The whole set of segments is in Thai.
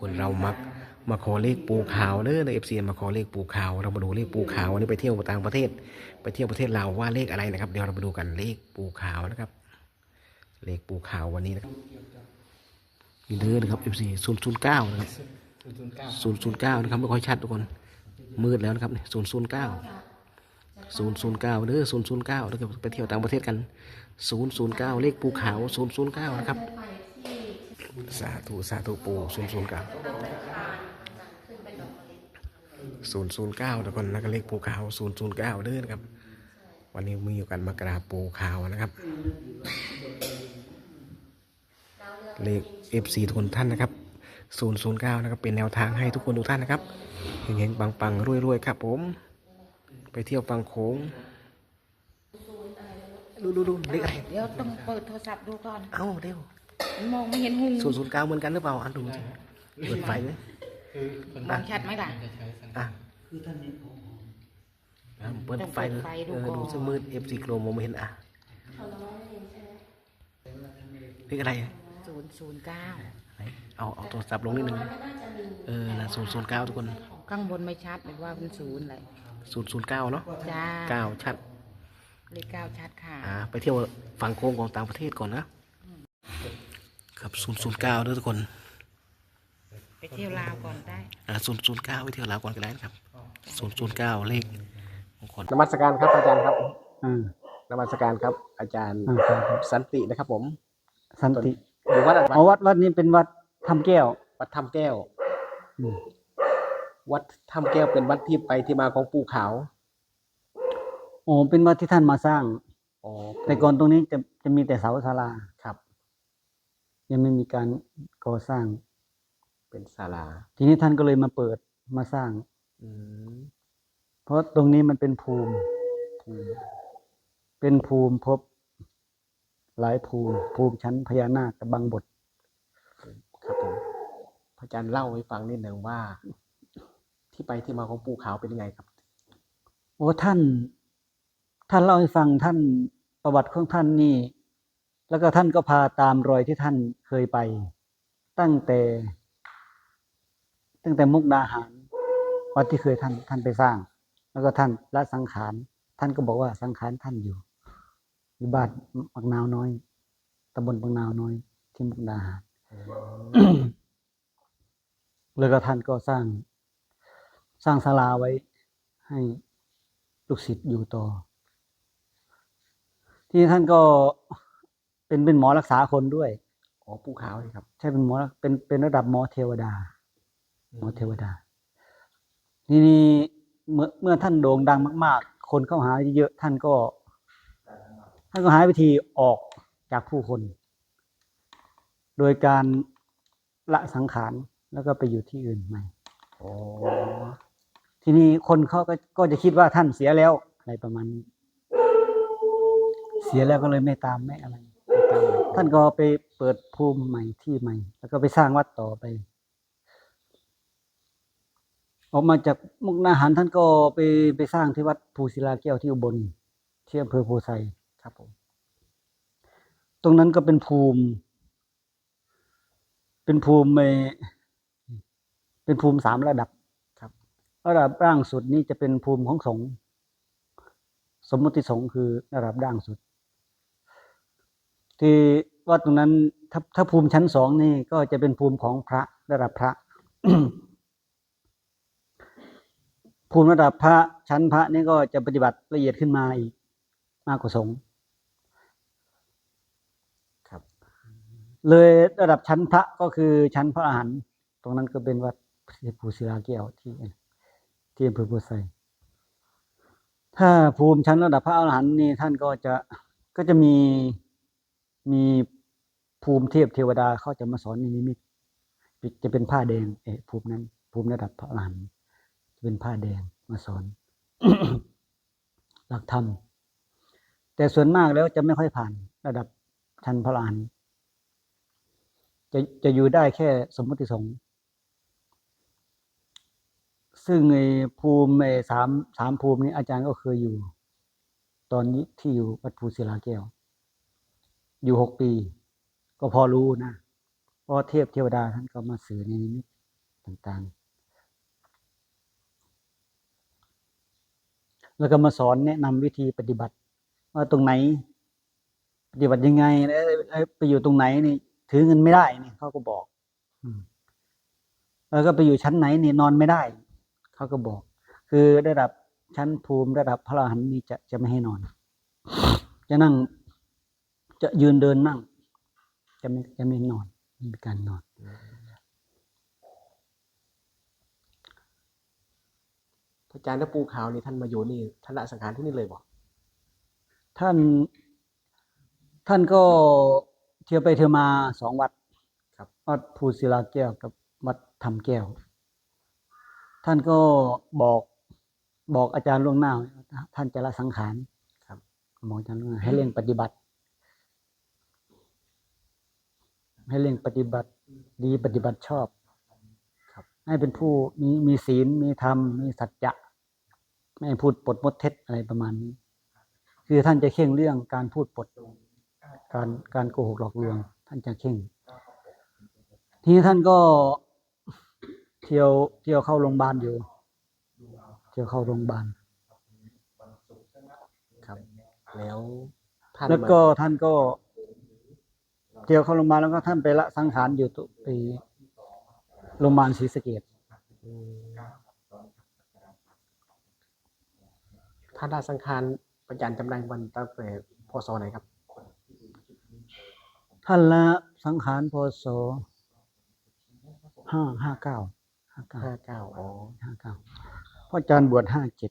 คนเรามักมาขอเลขปูขาวเด้อในเอฟซีมาขอเลขปูขาว เรามาดูเลขปูขาววันนี้ไปเที่ยวต่างประเทศ ไปเที่ยวประเทศลาวว่าเลขอะไรนะครับ เดี๋ยวเราไปดูกันเลขปูขาวนะครับ เลขปูขาววันนี้นะครับนี่เด้อนะครับเอฟซีศูนย์ศูนย์เก้านะครับศูนย์ศูนย์เก้านะครับไม่ค่อยชัดทุกคนมืดแล้วนะครับศูนย์ศูนย์เก้าศูนย์ศูนย์เก้าเด้อศูนย์ศูนย์เก้าแล้วก็ไปเที่ยวต่างประเทศกันศูนย์ศูนย์เก้าเลขปูขาวศูนย์ศูนย์เก้านะครับ สาธุสาธุปูศูนย์ศูนย์เก้าศูนย์ศูนย์เก้าทุกคนแล้วก็เลขปูขาวศูนย์ศูนย์เก้าเด้อนะครับ วันนี้มีอยู่กันมากราบปูขาวนะครับ เลข F4 ทุกคนท่านนะครับ009นะครับ เป็นแนวทางให้ทุกคนทุกท่านนะครับเฮงๆปังๆรวยๆครับผม ไปเที่ยวฟังโขงดูดูดูเลขอะไรเดี๋ยวต้องเปิดโทรศัพท์ดูก่อน เอ้าเร็ว มองไม่เห็นหุงศูนย์ศูนย์เก้าเหมือนกันหรือเปล่าอะดูสิเปิดไฟไหมมองชัดไหมล่ะ อะอะเปิดไฟต้องเปิดไฟดูเออก่อนดูสมืด F4 โครมองไม่เห็นอะเลขอะไรศูนย์ศูนย์เก้าไหนเอาเอาโทรศัพท์ลงนิดนึงเออนะศูนย์ศูนย์เก้าทุกคน ข้างบนไม่ชัดเลยว่าเป็นศูนย์เลยศูนย์ศูนย์เก้าเนาะจ้าเก้าชัดเลขเก้าชัดค่ะ อ่า ไปเที่ยวฝั่งโค้งของต่างประเทศก่อนนะ ครับศูนย์ศูนย์เก้าด้วยทุกคนไปเที่ยวลาวก่อนได้อ่าศูนย์ศูนย์เก้าไปเที่ยวลาวก่อนก็ได้นะครับศูนย์ศูนย์เก้าเลขมงคลนมัสการครับอาจารย์ครับอ่านมัสการครับ อาจารย์อ่าครับครับสันตินะครับ ผมสันติอยู่วัดอะไรอ๋อวัดวัดนี้เป็นวัดทำแก้ว วัดถ้ำแก้ว อืม วัดถ้ำแก้วเป็นวัดที่ไปที่มาของปูขาวโอ้เป็นวัดที่ท่านมาสร้าง อ๋อแต่ก่อนตรงนี้จะจะมีแต่เสาศาลา ครับ ยังไม่มีการก่อสร้างเป็นศาลา ทีนี้ท่านก็เลยมาเปิดมาสร้าง อืมเพราะตรงนี้มันเป็นภูมิภูมิเป็นภูมิพบ หลายภูมิภูมิชั้นพญานาคกับบางบท ครับผมพระอาจารย์เล่าให้ฟังนิดหนึ่งว่า ที่ไปที่มาของปูขาวเป็นยังไงครับ โอ้ท่าน ท่านเล่าให้ฟังท่านประวัติของท่านนี่ แล้วก็ท่านก็พาตามรอยที่ท่านเคยไป ตั้งแต่ ตั้งแต่มุกดาหารวัดที่เคยท่านท่านไปสร้าง แล้วก็ท่านละสังขารท่านก็บอกว่าสังขารท่านอยู่อยู่บ้านมักนาวน้อยตำบลบางนาวน้อย ที่มุกดาหารแล้วก็ท่านก็สร้าง สร้างศาลาไว้ ให้ลูกศิษย์อยู่ต่อ ที่ท่านก็ เป็นเป็นหมอรักษาคนด้วยอ๋อปูขาวนี่ครับ ใช่เป็นหมอเป็นเป็นระดับหมอเทวดา หมอเทวดาทีนี้เมื่อเมื่อท่านโด่งดังมาก ๆ คนเข้าหาเยอะๆท่านก็ ท่านก็หาวิธีออกจากผู้คน โดยการละสังขารแล้วก็ไปอยู่ที่อื่นใหม่อ๋อทีนี้คนเขาก็ก็จะคิดว่าท่านเสียแล้วอะไรประมาณนี้ เสียแล้วก็เลยไม่ตามไม่อะไร ท่านก็ไปเปิดภูมิใหม่ที่ใหม่ แล้วก็ไปสร้างวัดต่อไป ออกมาจากมุกนาหารท่านก็ไปไปสร้างที่วัดภูศิลาแก้วที่อุบลที่อำเภอโพไซครับผมตรงนั้นก็เป็นภูมิ เป็นภูมิเป็นภูมิสามระดับครับ ระดับล่างสุดนี่จะเป็นภูมิของสงฆ์สมมติสงฆ์คือระดับล่างสุด ที่วัดตรงนั้นถ้าถ้าภูมิชั้นสองนี่ก็จะเป็นภูมิของพระระดับพระ ภูมิระดับพระชั้นพระนี่ก็จะปฏิบัติละเอียดขึ้นมาอีกมากกว่าสงฆ์ครับ เลยระดับชั้นพระก็คือชั้นพระอรหันต์ตรงนั้นก็เป็นวัดภูศิลาแก้วที่ที่อำเภอพุทธไซถ้าภูมิชั้นระดับพระอรหันต์นี่ท่านก็จะก็จะมี มีภูมิเทพเทวดาเขาจะมาสอนในนิมิตจะเป็นผ้าแดงเออภูมินั้น ภูมิระดับพระอรหันต์จะเป็นผ้าแดงมาสอน หลักธรรม แต่ส่วนมากแล้วจะไม่ค่อยผ่านระดับชั้นพระอรหันต์จะจะอยู่ได้แค่สมมติสงฆ์ซึ่งในภูมิสามสามภูมินี้อาจารย์ก็เคยอยู่ ตอนนี้ที่อยู่วัดภูศิลาแก้ว อยู่หกปี ก็พอรู้นะเพราะเทพเทวดาท่านก็มาสื่อในนิมิตต่างๆ แล้วก็มาสอนแนะนำวิธีปฏิบัติ ว่าตรงไหน ปฏิบัติยังไงเอ้ยเอ้ยไปอยู่ตรงไหนนี่ ถือเงินไม่ได้นี่เขาก็บอกแล้วก็ไปอยู่ชั้นไหนนี่นอนไม่ได้เขาก็บอก คือระดับชั้นภูมิระดับพระอรหันต์นี่จะจะไม่ให้นอน จะนั่ง จะยืนเดินนั่ง จะไม่จะไม่นอนไม่มีการนอน พระอาจารย์ถ้าปูขาวนี่ท่านมาอยู่นี่ท่านละสังขารที่นี่เลยบอกท่านท่านก็เที่ยวไปเที่ยวมาสองวัด ครับวัดภูศิลาแก้วกับวัดธรรมแก้ว ท่านก็บอกบอกอาจารย์ล่วงหน้าว่าท่านจะละสังขารครับบอกอาจารย์ล่วงหน้าให้เร่งปฏิบัติ ให้เร่งปฏิบัติดีปฏิบัติชอบ ครับ ให้เป็นผู้มีมีศีลมีธรรมมีสัจจะไม่ให้พูดปดมดเท็จอะไรประมาณนี้ คือท่านจะเข่งเรื่องการพูดปดการการโกหกหลอกลวง ท่านจะเข่ง ทีนี้ท่านก็เที่ยวเที่ยวเข้าโรงพยาบาลอยู่ เที่ยวเข้าโรงพยาบาลครับ แล้วท่านแล้วก็มาท่านก็ เที่ยวเข้าโรงพยาบาลแล้วก็ท่านไปละสังขารอยู่ตุไปโรงพยาบาลศรีสะเกดอืมท่านละสังขารพระอาจารย์จำได้วันตั้งแต่พศไหนครับ ท่านละสังขารพศห้าห้าเก้าห้าเก้าห้าเก้าอ๋อห้าเก้าเพราะอาจารย์บวชห้าเจ็ด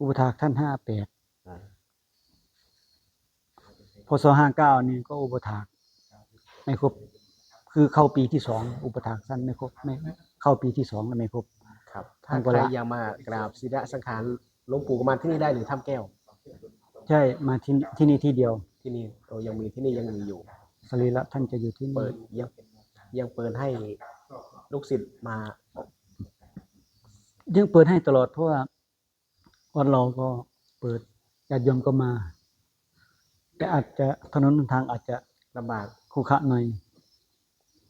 อุปถากท่านห้าแปดอ่า พศห้าเก้านี่ก็อุปถากไม่ครบ คือเข้าปีที่สองอุปถากสั้นไม่ครบไม่เข้าปีที่สองแล้วไม่ครบ ครับท่าถ้านก็ใครละ อยากมากราบศิระสังขารหลวงปู่ก็มาที่นี่ได้หรือถ้ำแก้ว ใช่มาที่ที่นี่ที่เดียวที่นี่เรายังมีที่นี่ยังมีอยู่ สรีระท่านจะอยู่ที่เปินี่ดยังยังเปิดให้ลูกศิษย์มายังเปิดให้ตลอดเพราะว่าวัดเราก็เปิดญาติโยมก็มา แต่อาจจะถนนหนทางอาจจะลำบากขรุขระหน่อย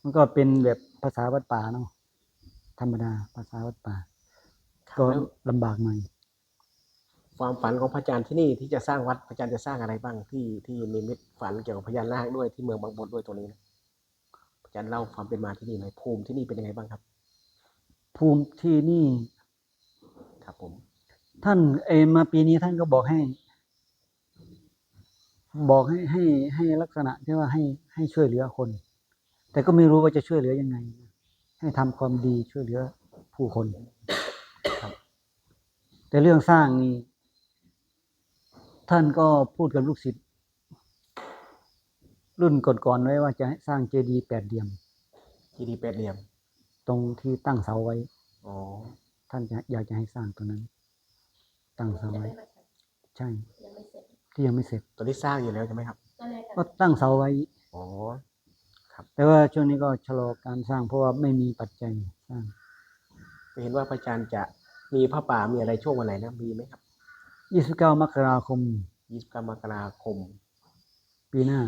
มันก็เป็นแบบภาษาวัดป่าเนาะธรรมดาภาษาวัดป่าครับก็แล้วลำบากหน่อย ความฝันของพระอาจารย์ที่นี่ที่จะสร้างวัดพระอาจารย์จะสร้างอะไรบ้างที่ที่นิมิตฝันเกี่ยวกับพญานาคด้วยที่เมืองบางบดด้วยตัวนี้นะพระอาจารย์เล่าความเป็นมาที่นี่หน่อยภูมิที่นี่เป็นยังไงบ้างครับ ภูมิที่นี่ครับผม ท่านเออมาปีนี้ท่านก็บอกให้ บอกให้ให้ให้ลักษณะที่ว่าให้ให้ช่วยเหลือคน แต่ก็ไม่รู้ว่าจะช่วยเหลือยังไง ให้ทำความดีช่วยเหลือผู้คนครับแต่เรื่องสร้างนี่ท่านก็พูดกับลูกศิษย์รุ่นก่อนๆไว้ว่าจะให้สร้างเจดีย์แปดเหลี่ยมที่ดีแปดเหลี่ยม ตรงที่ตั้งเสาไว้อ๋อท่านจะอยากจะให้สร้างตัวนั้น ตั้งเสาไว้ ใช่ ที่ยังไม่เสร็จตัวนี้สร้างอยู่แล้วใช่ไหมครับก็ตั้งเสาไว้ อ๋อแต่ว่าช่วงนี้ก็ชะลอการสร้างเพราะว่าไม่มีปัจจัยสร้างเห็นว่าพระอาจารย์จะมีพระป่ามีอะไรช่วงวันไหนนะมีไหมครับ29มกราคมยี่สิบเก้ามกราคม ปีหน้า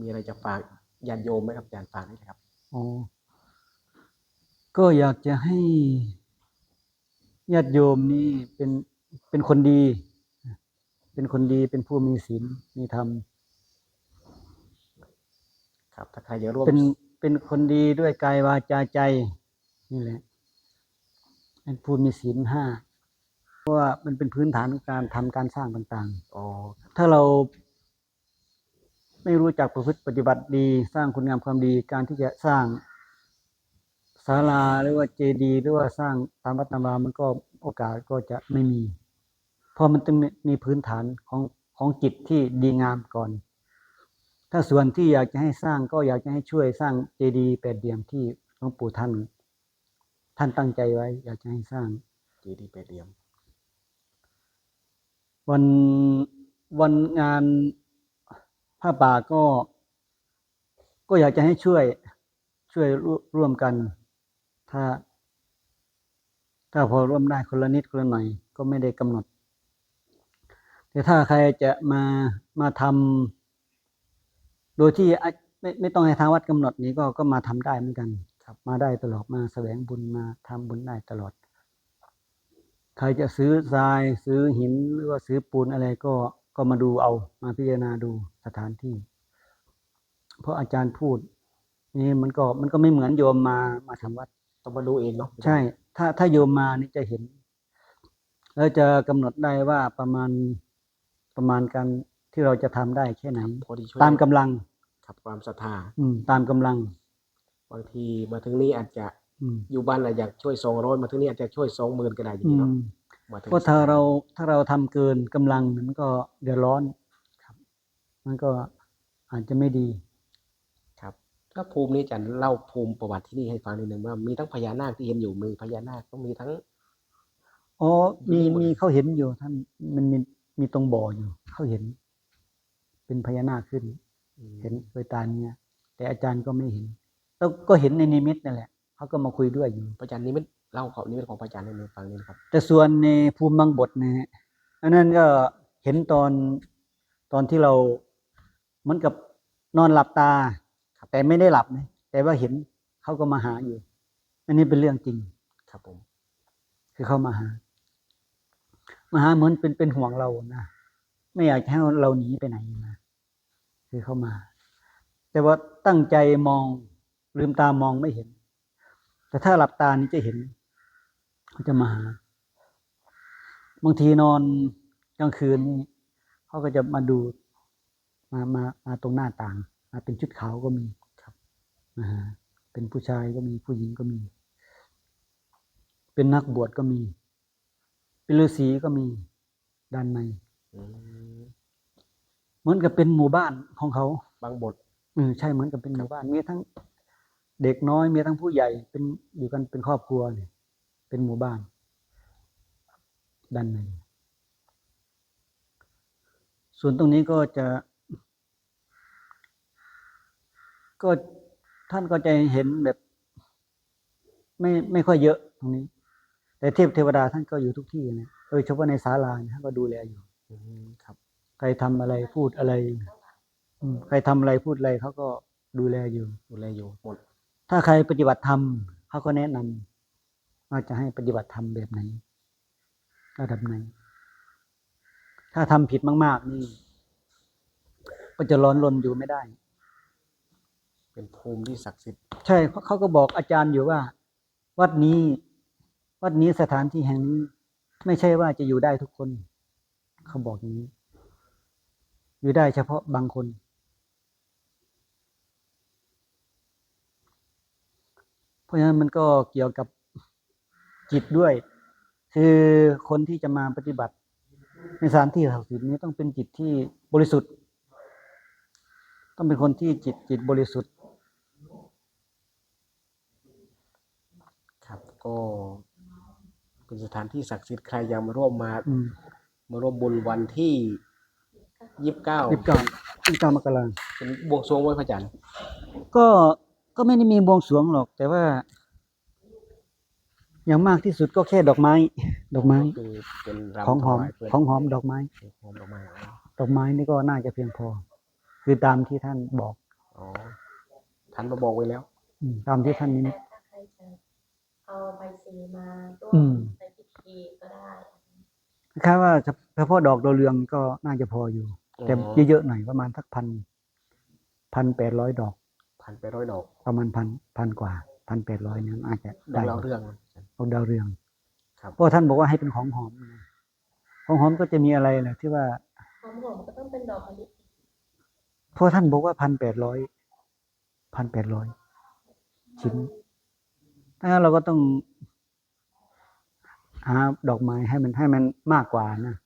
มีอะไรจะฝากญาติโยมไหมครับอาจารย์ฝากได้เลยครับ อ๋อก็อยากจะให้ญาติโยมนี่เป็นเป็นคนดี เป็นคนดีเป็นผู้มีศีลมีธรรมครับถ้าใครอยากร่วมเป็นเป็นคนดีด้วยกายวาจาใจ นี่แหละเป็นผู้มีศีลห้าเพราะว่ามันเป็นพื้นฐานของการทำการสร้างต่างๆอ๋อถ้าเรา ไม่รู้จักประพฤติปฏิบัติดี สร้างคุณงามความดีการที่จะสร้างศาลาหรือว่าเจดีย์หรือว่าสร้างตามวัดตามวามันก็โอกาสก็จะไม่มีเพ ราะมันต้องมีพื้นฐานของของจิตที่ดีงามก่อน ถ้าส่วนที่อยากจะให้สร้างก็อยากจะให้ช่วยสร้างเจดีย์แปดเหลี่ยมที่หลวงปู่ท่าน ท่านตั้งใจไว้ อยากจะให้สร้างจีดีแปดเหลี่ยม วันวันงานผ้าป่าก็ ก็อยากจะให้ช่วย ช่วยร่วร่วมกัน ถ้า ถ้าพอร่วมได้คนละนิดคนละหน่อยก็ไม่ได้กำหนด แต่ถ้าใครจะมามาทำโดยที่อาจไม่ไม่ต้องให้ทางวัดกำหนดนี้ก็ก็มาทำได้เหมือนกัน ครับ มาได้ตลอดมาแสวงบุญมาทำบุญได้ตลอด ใครจะซื้อทรายซื้อหินหรือว่าซื้อปูนอะไรก็ก็มาดูเอามาพิจารณาดูสถานที่ เพราะอาจารย์พูด นี่มันก็มันก็ไม่เหมือนโยมมามาทำวัดต้องมาดูเองเนาะใช่ ถ้าถ้าโยมมานี่จะเห็น แล้วจะกำหนดได้ว่าประมาณ ประมาณการที่เราจะทำได้แค่ไหน พอดีช่วยตามกำลังครับความศรัทธาอืม ตามกำลัง บางทีมาถึงนี่อาจจะอืมอยู่บ้านอะอยากช่วยสองร้อยมาถึงนี่อาจจะช่วยสองหมื่นก็ได้อย่างอืนี้เนาะม มาถึง เพราะถ้าเราถ้าเราทำเกินกำลังมันก็เดือดร้อนครับ มันก็อาจจะไม่ดี ครับถ้าภูมินี้อาจะเล่าภูมิประวัติที่นี่ให้ฟังนิดนึงว่ามีทั้งพญานาคที่เห็นอยู่มือพญานาคก็มีทั้ง อ๋อมีมีหมด มีเขาเห็นอยู่ท่านมันมี มีตรงบ่ออยู่ เขาเห็น เป็นพญานาคขึ้น เห็นโดยตาเนี่ยแต่อาจารย์ก็ไม่เห็นแล้วก็เห็นในนิมิตนั่นแหละ เขาก็มาคุยด้วยอยู่พระอาจารย์นิมิตเล่าของนิมิตของพระอาจารย์ให้หนูฟังนิดนะครับ แต่ส่วนในภูมิบางบทนะฮะอันนั้นก็เห็นตอนตอนที่เราเหมือนกับนอนหลับตา แต่ไม่ได้หลับนะแต่ว่าเห็นเขาก็มาหาอยู่ อันนี้เป็นเรื่องจริง ครับผม คือเขามาหา มหาเหมือนเป็นเป็นห่วงเรานะไม่อยากให้เราหนีไปไหนนะคือเขามา แต่ว่าตั้งใจมองลืมตามองไม่เห็น แต่ถ้าหลับตานี่จะเห็นเขาจะมาหาบางทีนอนกลางคืนนี่เขาก็จะมาดูมามามาตรงหน้าต่าง มาเป็นชุดขาวก็มีครับมาหาเป็นผู้ชายก็มีผู้หญิงก็มี เป็นนักบวชก็มี เป็นฤาษีก็มีด้านในอืมเหมือนกับเป็นหมู่บ้านของเขา บางบทเออใช่เหมือนกับเป็นหมู่บ้านมีทั้งเด็กน้อยมีทั้งผู้ใหญ่เป็นอยู่กันเป็นครอบครัวเนี่ยเป็นหมู่บ้าน ด้านในส่วนตรงนี้ก็จะ ก็ท่านก็จะเห็นแบบ ไม่ไม่ค่อยเยอะตรงนี้ แต่เทพเทวดาท่านก็อยู่ทุกที่นะโดยเฉพาะในศาลาเนี่ยท่านก็ดูแลอยู่อืมครับ ใครทำอะไรพูดอะไรอืมใครทำอะไรพูดอะไรเขาก็ดูแลอยู่ ดูแลอยู่หมด ถ้าใครปฏิบัติธรรมเขาก็แนะนำว่าจะให้ปฏิบัติธรรมแบบไหนระดับไหน ถ้าทำผิดมาก ๆ นี่ ก็จะร้อนรนอยู่ไม่ได้ เป็นภูมิที่ศักดิ์สิทธิ์ ใช่เพราะเขาก็บอกอาจารย์อยู่ว่า วัดนี้ วัดนี้สถานที่แห่งนี้ ไม่ใช่ว่าจะอยู่ได้ทุกคน เขาบอกอย่างนี้ อยู่ได้เฉพาะบางคน เพราะฉะนั้นมันก็เกี่ยวกับจิตด้วย คือคนที่จะมาปฏิบัติ ในสถานที่ศักดิ์สิทธิ์นี้ต้องเป็นจิตที่บริสุทธิ์ ต้องเป็นคนที่จิตจิตบริสุทธิ์ ครับก็ เป็นสถานที่ศักดิ์สิทธิ์ใครอยากมาร่วมมา อืมมาร่วมบุญวันที่ยี่สิบเก้ายี่สิบเก้ายี่สิบเก้ามกราเป็นบวงสรวงไว้พระอาจารย์ก็ก็ไม่ได้มีบวงสรวงหรอก แต่ว่า อย่างมากที่สุดก็แค่ดอกไม้ ดอกไม้ คือเป็นรำของหอมถวายเพื่นของหอมดอกไม้ หอมดอกไม้อ๋อดอกไม้นี่ก็น่าจะเพียงพอ คือตามที่ท่านบอก อ๋อท่านมาบอกไว้แล้ว อืมตามที่ท่านนี้ถ้าใครจะ เอาใบสีมาร่วอืมมในพิธีก็ได้คล้ายๆว่าเฉพาะดอกดาวเรืองก็น่าจะพออยู่ แต่อ๋อเยอะๆหน่อยประมาณสักพันพันแปดร้อยดอกพันไปร้อยดอก ประมาณพันพันกว่าพันแปดร้อยเนี่ยอาจจะดอได้กเล่าเรื่องดอกดาวเรืองครับเพราะท่านบอกว่าให้เป็นของหอมนะของหอมก็จะมีอะไรแหละที่ว่าหอมหอมก็ต้องเป็นดอกมะลิเพราะท่านบอกว่าพันแปดร้อยพันแปดร้อยชิ้น ถ้าเราก็ต้องหาดอกไม้ให้มันให้มันมากกว่านะ